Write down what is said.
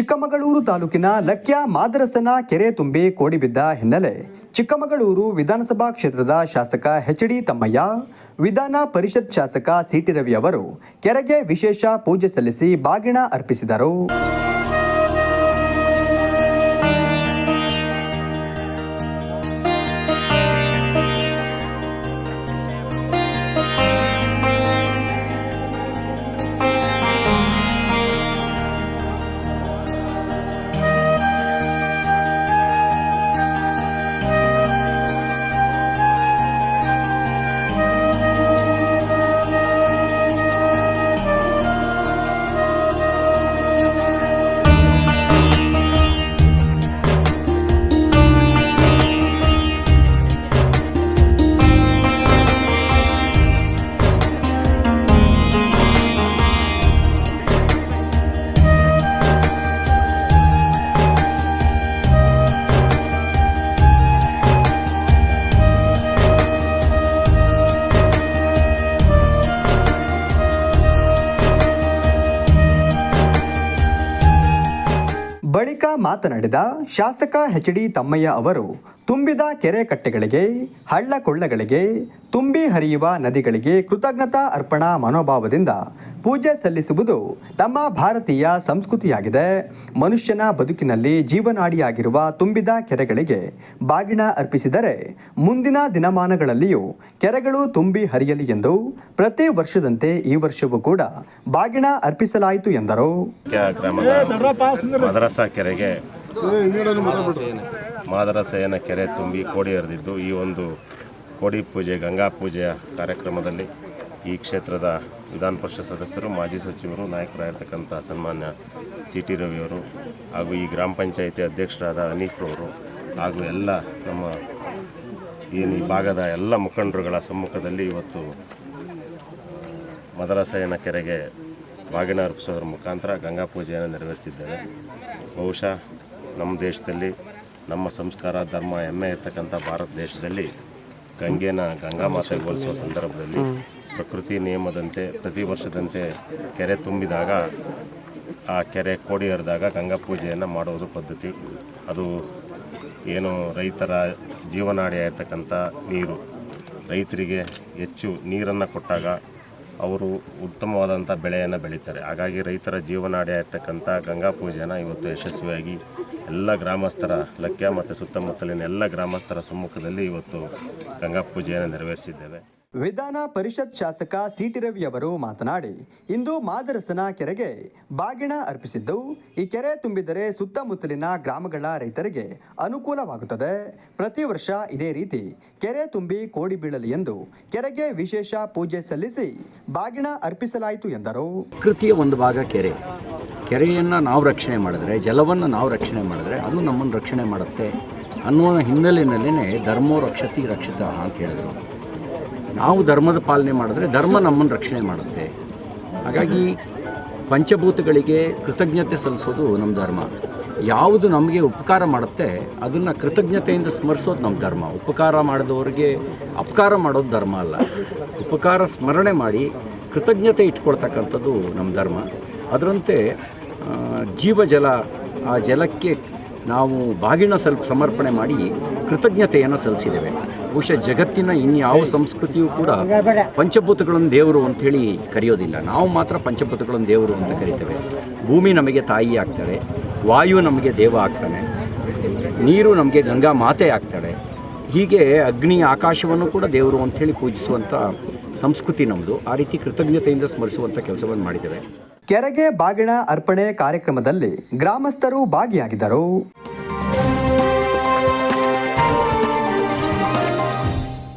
ಚಿಕ್ಕಮಗಳೂರು ತಾಲೂಕಿನ ಲಕ್ಯ ಮಾದರಸನ ಕೆರೆ ತುಂಬಿ ಕೋಡಿಬಿದ್ದ ಹಿನ್ನೆಲೆ ಚಿಕ್ಕಮಗಳೂರು ವಿಧಾನಸಭಾ ಕ್ಷೇತ್ರದ ಶಾಸಕ ಎಚ್ ಡಿ ತಮ್ಮಯ್ಯ, ವಿಧಾನ ಪರಿಷತ್ ಶಾಸಕ ಸಿಟಿ ರವಿ ಅವರು ಕೆರೆಗೆ ವಿಶೇಷ ಪೂಜೆ ಸಲ್ಲಿಸಿ ಬಾಗಿಣ ಅರ್ಪಿಸಿದರು. ಮಾತನಾಡಿದ ಶಾಸಕ ಎಚ್ ಡಿ ತಮ್ಮಯ್ಯ ಅವರು ತುಂಬಿದ ಕೆರೆ ಕಟ್ಟೆಗಳಿಗೆ ಹಳ್ಳ ಕೊಳ್ಳಗಳಿಗೆ ತುಂಬಿ ಹರಿಯುವ ನದಿಗಳಿಗೆ ಕೃತಜ್ಞತಾ ಅರ್ಪಣಾ ಮನೋಭಾವದಿಂದ ಪೂಜೆ ಸಲ್ಲಿಸುವುದು ನಮ್ಮ ಭಾರತೀಯ ಸಂಸ್ಕೃತಿಯಾಗಿದೆ. ಮನುಷ್ಯನ ಬದುಕಿನಲ್ಲಿ ಜೀವನಾಡಿಯಾಗಿರುವ ತುಂಬಿದ ಕೆರೆಗಳಿಗೆ ಬಾಗಿಣ ಅರ್ಪಿಸಿದರೆ ಮುಂದಿನ ದಿನಮಾನಗಳಲ್ಲಿಯೂ ಕೆರೆಗಳು ತುಂಬಿ ಹರಿಯಲಿ ಎಂದು ಪ್ರತಿ ವರ್ಷದಂತೆ ಈ ವರ್ಷವೂ ಕೂಡ ಬಾಗಿಣ ಅರ್ಪಿಸಲಾಯಿತು ಎಂದರು. ಮದರಸ ಕೆರೆಗೆ ಮಾದರಸೇನ ಕೆರೆ ತುಂಬಿ ಕೋಡಿ ಹರಿದಿದ್ದು, ಈ ಒಂದು ಕೋಡಿ ಪೂಜೆ, ಗಂಗಾ ಪೂಜೆಯ ಕಾರ್ಯಕ್ರಮದಲ್ಲಿ ಈ ಕ್ಷೇತ್ರದ ವಿಧಾನ ಪರಿಷತ್ ಸದಸ್ಯರು, ಮಾಜಿ ಸಚಿವರು ನಾಯಕರಾಗಿರ್ತಕ್ಕಂಥ ಸನ್ಮಾನ್ಯ ಸಿ ಟಿ ರವಿಯವರು ಹಾಗೂ ಈ ಗ್ರಾಮ ಪಂಚಾಯಿತಿ ಅಧ್ಯಕ್ಷರಾದ ಅನೀಫ್ರವರು ಹಾಗೂ ಎಲ್ಲ ನಮ್ಮ ಏನು ಈ ಭಾಗದ ಎಲ್ಲ ಮುಖಂಡರುಗಳ ಸಮ್ಮುಖದಲ್ಲಿ ಇವತ್ತು ಮದರಸಯನ ಕೆರೆಗೆ ಬಾಗಿನ ಅರ್ಪಿಸೋದ್ರ ಮುಖಾಂತರ ಗಂಗಾ ಪೂಜೆಯನ್ನು ನೆರವೇರಿಸಿದ್ದೇವೆ. ಬಹುಶಃ ನಮ್ಮ ದೇಶದಲ್ಲಿ ನಮ್ಮ ಸಂಸ್ಕಾರ, ಧರ್ಮ, ಹೆಮ್ಮೆ ಇರ್ತಕ್ಕಂಥ ಭಾರತ ದೇಶದಲ್ಲಿ ಗಂಗೆನ ಗಂಗಾ ಮಾತೆಗೆ ಹೋಲಿಸುವ ಸಂದರ್ಭದಲ್ಲಿ ಪ್ರಕೃತಿ ನಿಯಮದಂತೆ ಪ್ರತಿ ವರ್ಷದಂತೆ ಕೆರೆ ತುಂಬಿದಾಗ, ಆ ಕೆರೆ ಕೋಡಿ ಹರಿದಾಗ ಗಂಗಾ ಪೂಜೆಯನ್ನು ಮಾಡುವುದು ಪದ್ಧತಿ. ಅದು ಏನು ರೈತರ ಜೀವನಾಡಿಯಾಗಿರ್ತಕ್ಕಂಥ ನೀರು. ರೈತರಿಗೆ ಹೆಚ್ಚು ನೀರನ್ನು ಕೊಟ್ಟಾಗ ಅವರು ಉತ್ತಮವಾದಂಥ ಬೆಳೆಯನ್ನು ಬೆಳೀತಾರೆ. ಹಾಗಾಗಿ ರೈತರ ಜೀವನಾಡಿ ಆಗ್ತಕ್ಕಂಥ ಗಂಗಾ ಪೂಜೆನ ಇವತ್ತು ಯಶಸ್ವಿಯಾಗಿ ಎಲ್ಲ ಗ್ರಾಮಸ್ಥರ ಲಕ್ಯ ಮತ್ತು ಸುತ್ತಮುತ್ತಲಿನ ಎಲ್ಲ ಗ್ರಾಮಸ್ಥರ ಸಮ್ಮುಖದಲ್ಲಿ ಇವತ್ತು ಗಂಗಾ ಪೂಜೆಯನ್ನು ನೆರವೇರಿಸಿದ್ದೇವೆ. ವಿಧಾನ ಪರಿಷತ್ ಶಾಸಕ ಸಿಟಿ ರವಿ ಅವರು ಮಾತನಾಡಿ, ಇಂದು ಮಾದರಸನ ಕೆರೆಗೆ ಬಾಗಿಣ ಅರ್ಪಿಸಿದ್ದು, ಈ ಕೆರೆ ತುಂಬಿದರೆ ಸುತ್ತಮುತ್ತಲಿನ ಗ್ರಾಮಗಳ ರೈತರಿಗೆ ಅನುಕೂಲವಾಗುತ್ತದೆ. ಪ್ರತಿ ವರ್ಷ ಇದೇ ರೀತಿ ಕೆರೆ ತುಂಬಿ ಕೋಡಿ ಬೀಳಲಿ ಎಂದು ಕೆರೆಗೆ ವಿಶೇಷ ಪೂಜೆ ಸಲ್ಲಿಸಿ ಬಾಗಿಣ ಅರ್ಪಿಸಲಾಯಿತು ಎಂದರು. ಕೃತಿಯ ಒಂದು ಭಾಗ ಕೆರೆ. ಕೆರೆಯನ್ನು ನಾವು ರಕ್ಷಣೆ ಮಾಡಿದ್ರೆ, ಜಲವನ್ನು ನಾವು ರಕ್ಷಣೆ ಮಾಡಿದ್ರೆ ಅದು ನಮ್ಮನ್ನು ರಕ್ಷಣೆ ಮಾಡುತ್ತೆ ಅನ್ನುವ ಹಿನ್ನೆಲೆಯಲ್ಲೇ ಧರ್ಮೋ ರಕ್ಷತಿ ರಕ್ಷಿತ ಅಂತ ಹೇಳಿದರು. ನಾವು ಧರ್ಮದ ಪಾಲನೆ ಮಾಡಿದ್ರೆ ಧರ್ಮ ನಮ್ಮನ್ನು ರಕ್ಷಣೆ ಮಾಡುತ್ತೆ. ಹಾಗಾಗಿ ಪಂಚಭೂತಗಳಿಗೆ ಕೃತಜ್ಞತೆ ಸಲ್ಲಿಸೋದು ನಮ್ಮ ಧರ್ಮ. ಯಾವುದು ನಮಗೆ ಉಪಕಾರ ಮಾಡುತ್ತೆ, ಅದನ್ನು ಕೃತಜ್ಞತೆಯಿಂದ ಸ್ಮರಿಸೋದು ನಮ್ಮ ಧರ್ಮ. ಉಪಕಾರ ಮಾಡಿದವರಿಗೆ ಅಪಕಾರ ಮಾಡೋದು ಧರ್ಮ ಅಲ್ಲ. ಉಪಕಾರ ಸ್ಮರಣೆ ಮಾಡಿ ಕೃತಜ್ಞತೆ ಇಟ್ಕೊಳ್ತಕ್ಕಂಥದ್ದು ನಮ್ಮ ಧರ್ಮ. ಅದರಂತೆ ಜೀವಜಲ ಆ ಜಲಕ್ಕೆ ನಾವು ಬಾಗಿಣ ಸ್ವಲ್ಪ ಸಮರ್ಪಣೆ ಮಾಡಿ ಕೃತಜ್ಞತೆಯನ್ನು ಸಲ್ಲಿಸಿದ್ದೇವೆ. ಬಹುಶಃ ಜಗತ್ತಿನ ಇನ್ಯಾವ ಸಂಸ್ಕೃತಿಯೂ ಕೂಡ ಪಂಚಭೂತಗಳನ್ನು ದೇವರು ಅಂಥೇಳಿ ಕರೆಯೋದಿಲ್ಲ. ನಾವು ಮಾತ್ರ ಪಂಚಭೂತಗಳನ್ನು ದೇವರು ಅಂತ ಕರಿತೇವೆ. ಭೂಮಿ ನಮಗೆ ತಾಯಿ ಆಗ್ತಾರೆ, ವಾಯು ನಮಗೆ ದೇವ ಆಗ್ತಾನೆ, ನೀರು ನಮಗೆ ಗಂಗಾ ಮಾತೆ ಆಗ್ತಾಳೆ. ಹೀಗೆ ಅಗ್ನಿ ಆಕಾಶವನ್ನು ಕೂಡ ದೇವರು ಅಂಥೇಳಿ ಪೂಜಿಸುವಂಥ ಸಂಸ್ಕೃತಿ ನಮ್ಮದು ಆ ರೀತಿ ಕೃತಜ್ಞತೆಯಿಂದ ಸ್ಮರಿಸುವಂಥ ಕೆಲಸವನ್ನು ಮಾಡಿದ್ದೇವೆ. ಕೆರೆಗೆ ಬಾಗಿಣ ಅರ್ಪಣೆ ಕಾರ್ಯಕ್ರಮದಲ್ಲಿ ಗ್ರಾಮಸ್ಥರು ಭಾಗಿಯಾಗಿದ್ದರು.